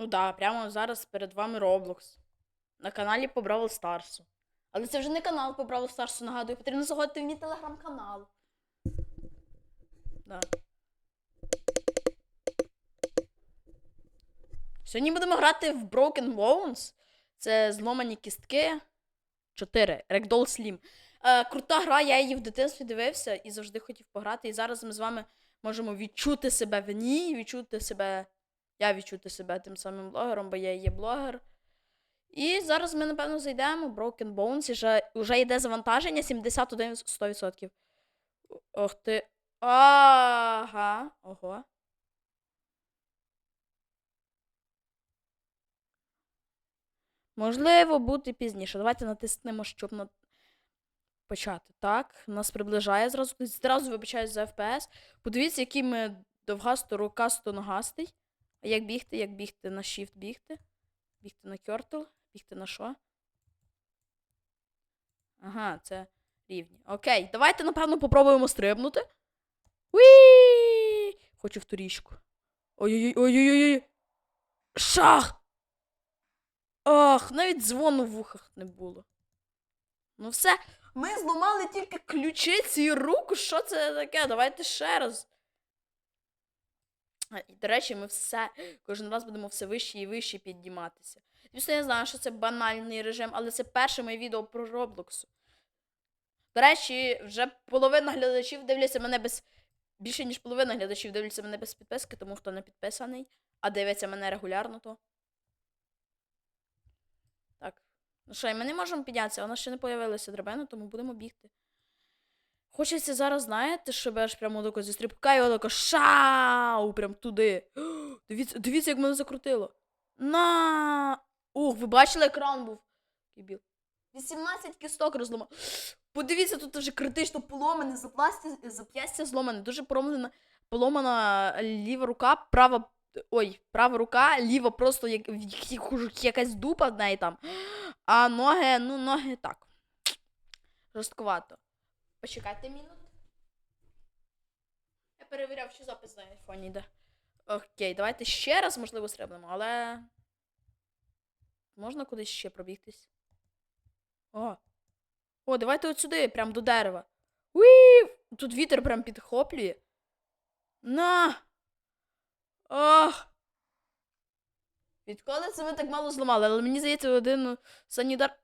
Ну да, прямо зараз перед вами Roblox. На каналі по Бравл Старсу. Але це вже не канал по Бравл Старсу, нагадую, потрібно заходити в мій телеграм-канал. Да. Сьогодні будемо грати в Broken Bones. Це зломані кістки. 4. Ragdoll Slim. Е, крута гра, я її в дитинстві дивився і завжди хотів пограти. І зараз ми з вами можемо відчути себе в ній, відчути себе. Я відчути себе тим самим блогером, бо я є блогер. І зараз ми, напевно, зайдемо. Broken Bones. І вже, вже йде завантаження 71 100%. Ох ти. Ага. Ого. Можливо, бути пізніше. Давайте натиснемо, щоб на... почати. Так, нас приближає зразу. Зразу вибачаюсь за FPS. Подивіться, який ми довгасто, рукасто ногастий. А як бігти, як бігти на Shift бігти? Бігти на Turtle, бігти на що? Ага, це рівні. Окей, давайте, напевно, попробуємо стрибнути. Уі! Хочу в ту річку. Ой-ой-ой, ой-ой-ой. Шах! Ах, навіть дзвону в вухах не було. Ну все, ми зламали тільки ключиці і руку. Що це таке? Давайте ще раз. І, до речі, ми все кожен раз будемо все вище і вище підніматися. Звісно, я знаю, що це банальний режим, але це перше моє відео про Роблоксу. До речі, вже половина глядачів дивляться мене без. Більше, ніж половина глядачів дивляться мене без підписки, тому хто не підписаний, а дивиться мене регулярно, то. Так. Ну що, і ми не можемо піднятися, вона ще не появилася драбина, тому будемо бігти. Хочеться зараз, знаєте, щоб я аж прямо тако зі стрибка і отако шау! Прям туди. Дивіться, дивіться, як мене закрутило. На. Ух, ви бачили, екран був. Кібіл. 18 кісток розламав. Подивіться, тут вже критично поломане, зап'ястя, зломане, дуже поломана, поломана ліва рука, права. Ой, права рука, ліва просто як, як- якась дупа в неї там. А ноги, ну, ноги так. Жорстковато. Почекайте мінут. Я перевіряв, чи запис на айфоні йде. Окей, давайте ще раз, можливо, стрибнемо, але. Можна кудись ще пробігтись? О. О, давайте от сюди, прям до дерева. Уі! Тут вітер прям підхоплює. На! Ох! Відколи це ми так мало зламали, але мені здається, один санітар.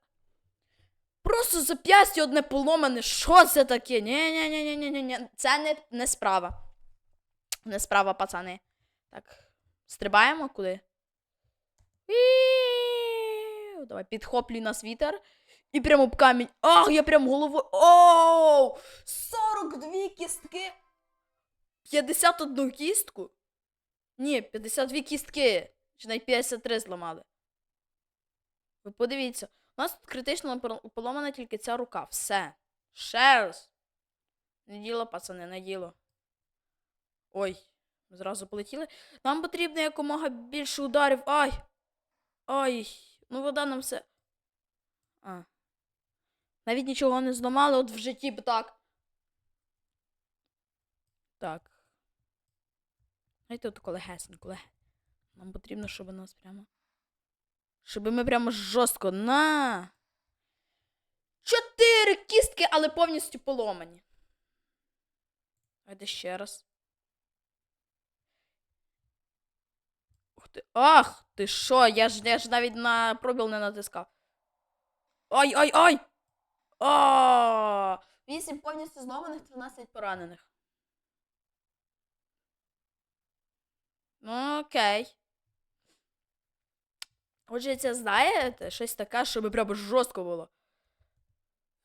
Просто зап'ястя одне поломане. Що це таке? ні ні ні ні ні ні Це не, не справа. Не справа, пацани. Так. Стрибаємо куди? Давай, підхоплюй нас вітер. І прямо об камінь. Ах, я прям головою. Оу! 42 кістки. 51 кістку? Ні, 52 кістки. Чи навіть 53 зламали. Ви подивіться. У нас тут критично поломана тільки ця рука. Все. Ще раз. Не діло, пацани, не діло. Ой, зразу полетіли. Нам потрібно якомога більше ударів. Ай! Ай! Ну вода нам все. А. Навіть нічого не зламали, от в житті б так. Так. Знаєте, от легесенько, леге. Нам потрібно, щоб нас прямо. Щоб ми прямо жорстко на. Чотири кістки, але повністю поломані. Давайте ще раз. Ух ти. Ах, ти що? Я ж, я ж навіть на пробіл не натискав. Ай! А! Вісім повністю зломаних, 13 поранених. Ну, окей. Це знаєте, щось таке, щоб прямо жорстко було.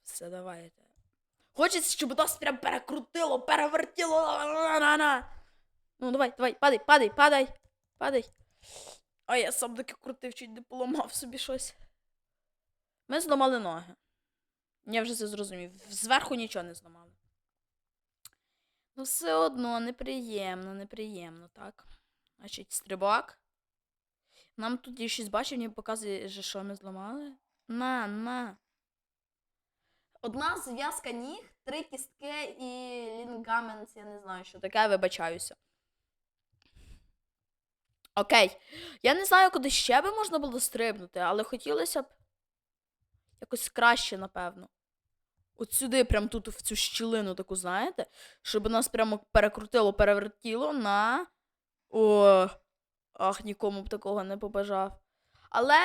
Все, давайте. Хочеться, щоб нас прям перекрутило, перевертіло. Ну, давай, давай, падай, падай, падай, падай. А я сам таки крутив, чуть не поламав собі щось. Ми зламали ноги. Я вже це зрозумів. Зверху нічого не зламали. Ну, все одно неприємно, неприємно, так. Значить, стрибок. Нам тут є щось бачив, мені показує, що ми зламали. На, на. Одна зв'язка ніг, три кістки і лінгаменс, я не знаю, що таке, вибачаюся. Окей. Я не знаю, куди ще би можна було стрибнути, але хотілося б якось краще, напевно. От сюди, прям тут, в цю щілину таку, знаєте? Щоб нас прямо перекрутило, перевертіло на. О. Ах, нікому б такого не побажав. Але,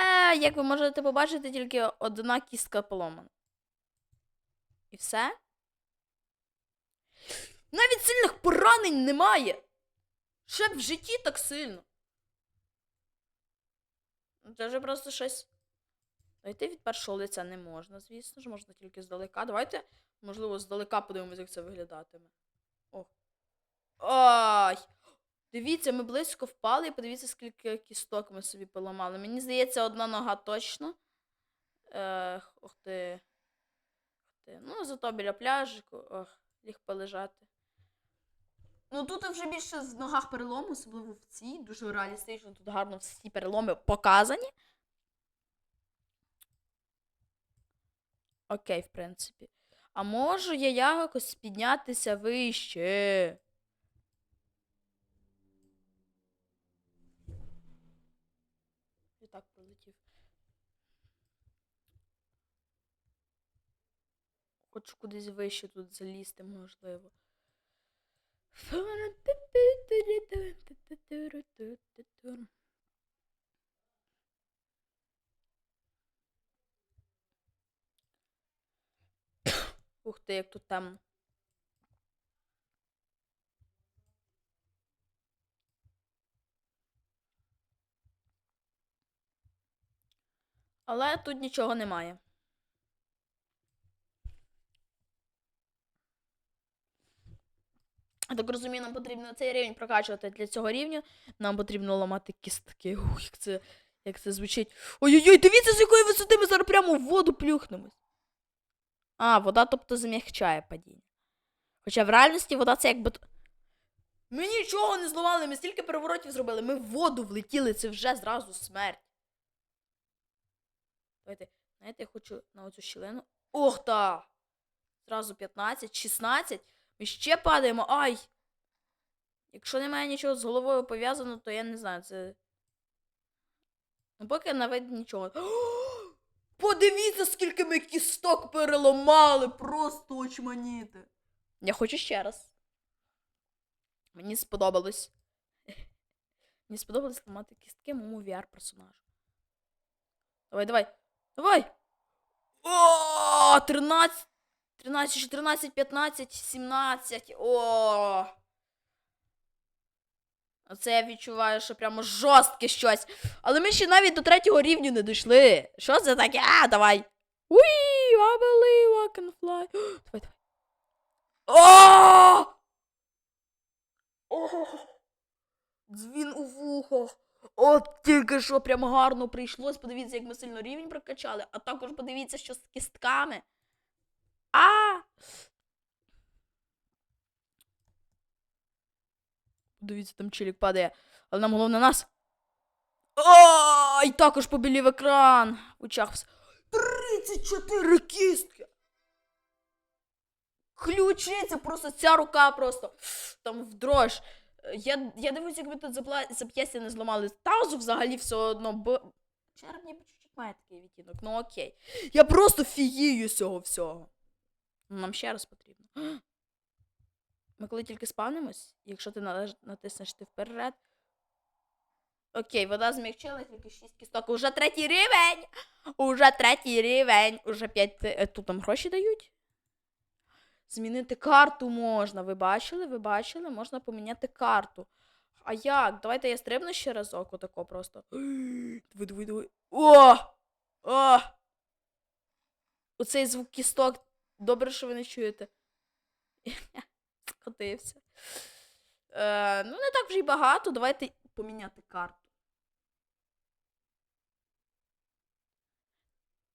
як ви можете побачити, тільки одна кістка поломана. І все? Навіть сильних поранень немає. Ще б в житті так сильно. Це вже просто щось. Дойти від першого лиця не можна, звісно ж, можна тільки здалека. Давайте, можливо, здалека подивимося, як це виглядатиме. О. Ай! Дивіться, ми близько впали, і подивіться, скільки кісток ми собі поламали. Мені здається, одна нога точно. Е, ох ти. Ох ти. Ну, зато біля пляжику. Ох, ліг полежати. Ну тут вже більше в ногах перелому, особливо в цій. Дуже реалістично, тут гарно всі переломи показані. Окей, в принципі. А можу я якось піднятися вище? Так пролетів. Хочу кудись вище тут залізти, можливо. Ух ти, як тут темно. Але тут нічого немає. Я так розумію, нам потрібно цей рівень прокачувати для цього рівня. Нам потрібно ламати кістки. Ух, як це, як це звучить. Ой-ой-ой, дивіться, з якої висоти ми зараз прямо в воду плюхнемось. А, вода, тобто, зам'ягчає падіння. Хоча в реальності вода це якби. Ми нічого не зламали, ми стільки переворотів зробили. Ми в воду влетіли, це вже зразу смерть. Давайте, знаєте, я хочу на оцю щілину. Ох та! Зразу 15, 16. Ми ще падаємо. Ай! Якщо немає нічого з головою пов'язано, то я не знаю, це. Ну, поки на вид нічого. Подивіться, скільки ми кісток переламали! Просто очманіти. Я хочу ще раз. Мені сподобалось. Мені сподобалось ламати кістки моєму VR-персонажу. Давай, давай. Давай! О, 13, 13, 14, 15, 17. О! Оце я відчуваю, що прямо жорстке щось. Але ми ще навіть до третього рівня не дійшли. Що це таке? А, давай. Уі, I believe I can fly. Давай, давай. О! О! Дзвін у вухах. От тільки що прям гарно прийшлось. Подивіться, як ми сильно рівень прокачали, а також подивіться, що з кістками. А! Дивіться, там чилік падає. Але нам головне нас. О, також побілів екран. В очах все. 34 кістки. Ключиця, просто ця рука просто там в дрож. Е, Я, я дивлюсь, якби тут зап'ястя не зламали тазу взагалі все одно, бо. Ніби чуть-чуть має такий відтінок, ну окей. Я просто фігію з цього всього. Ну, Нам ще раз потрібно. Ми коли тільки спавнимось, якщо ти натиснеш ти вперед. Окей, вода змягчила, тільки 6 кісток. Уже третій рівень! Уже третій рівень. Уже 5. Тут нам гроші дають. Змінити карту можна. Ви бачили? Ви бачили? Можна поміняти карту. А як? Давайте я стрибну ще разок, отако просто. Диви, диви, диви. О! О! Оцей звук кісток. Добре, що ви не чуєте. Скотився. Е, ну, не так вже й багато. Давайте поміняти карту.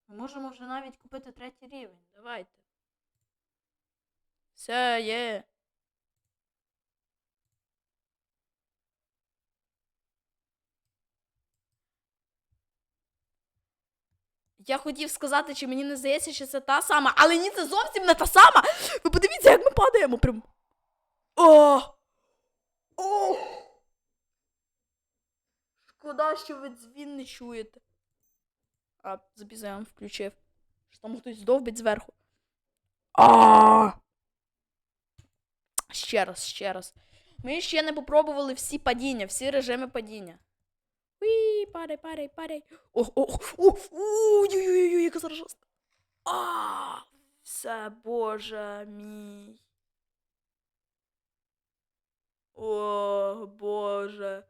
Ми можемо вже навіть купити третій рівень. Давайте. Все, є. Я хотів сказати, чи мені не здається, що це та сама, але ні, це зовсім не та сама. Ви подивіться, як ми падаємо прям. О! О! шкода, що ви дзвін не чуєте. А, вам включив. Що там хтось довбить зверху. А! Ще раз, ще раз. Ми ще не попробували всі падіння, всі режими падіння. Уі, падай, падай, падай. Ох, ох, ох, ой-ой-ой, яка зараз жорстка. А, все, боже мій. О, боже.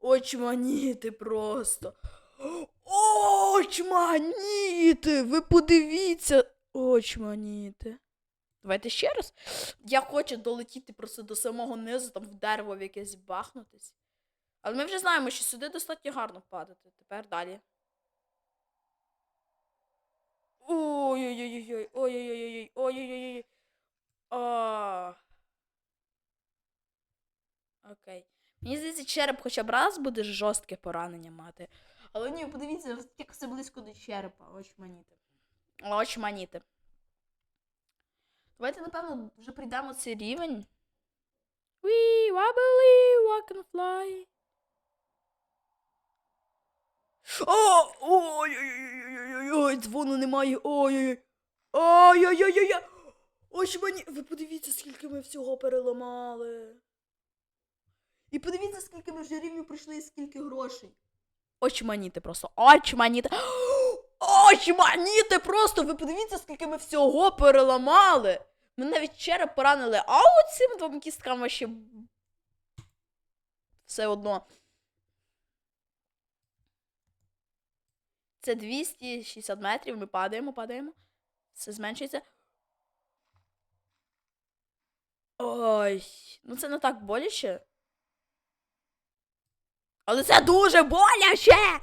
Очманіти просто. Очманіти! Ви подивіться. Очманіти. Давайте ще раз. Я хочу долетіти просто до самого низу, там в дерево в якесь бахнутись. Але ми вже знаємо, що сюди достатньо гарно падати. Тепер далі. Ой-ой-ой-ой, ой-ой-ой-ой, ой-ой-ой. А. Окей. Мені здається, череп хоча б раз буде жорстке поранення мати. Але ні, подивіться, як все близько до черепа. Очманіти. Очманіти. Давайте, напевно, вже прийдемо цей рівень. We wobbly, walk and fly. О! Ой-ой-ой-ой-ой-ой, дзвону немає. Ой-ой-ой. Ой-ой-ой-ой. Ось мені. Ви подивіться, скільки ми всього переламали. І подивіться, скільки ми вже рівнів пройшли і скільки грошей. Очманіти просто. Очманіти. Очманіти просто. Ви подивіться, скільки ми всього переламали. Ми навіть череп поранили, а оцим двом кісткам ще все одно. Це 260 метрів. Ми падаємо, падаємо. Все зменшується. Ой, ну це не так боляче. Але це дуже боляче!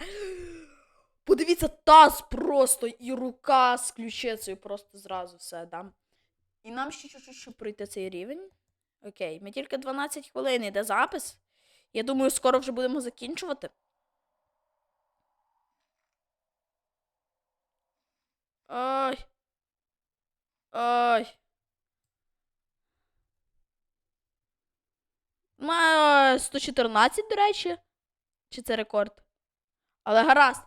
Подивіться, таз просто і рука з ключицею просто зразу все дам. І нам ще чуть-чуть, щоб пройти цей рівень. Окей, ми тільки 12 хвилин йде запис. Я думаю, скоро вже будемо закінчувати. Ой. Ой. Має 114, до речі. Чи це рекорд? Але гаразд.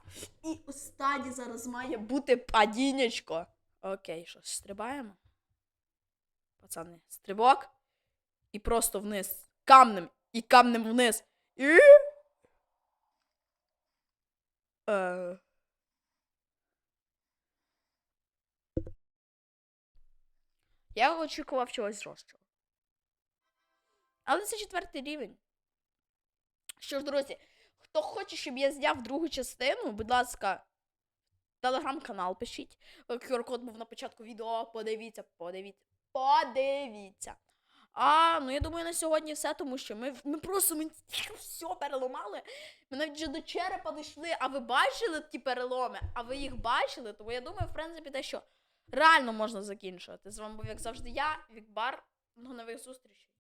І останнє зараз має бути падіннячко. Окей, що, стрибаємо? Пацани, стрибок. І просто вниз. Камнем. І камнем вниз. І. Е... Я очікував чогось жорсткого. Але це четвертий рівень. Що ж, друзі, хто хоче, щоб я зняв другу частину, будь ласка, телеграм-канал пишіть. QR-код був на початку відео. Подивіться, подивіться, подивіться. А, ну я думаю, на сьогодні все, тому що ми, ми просто ми все переламали. Ми навіть вже до черепа дійшли, а ви бачили ті переломи? А ви їх бачили? Тому я думаю, в принципі, те, що реально можна закінчувати. З вами був, як завжди, я, Вікбар. До нових зустрічей.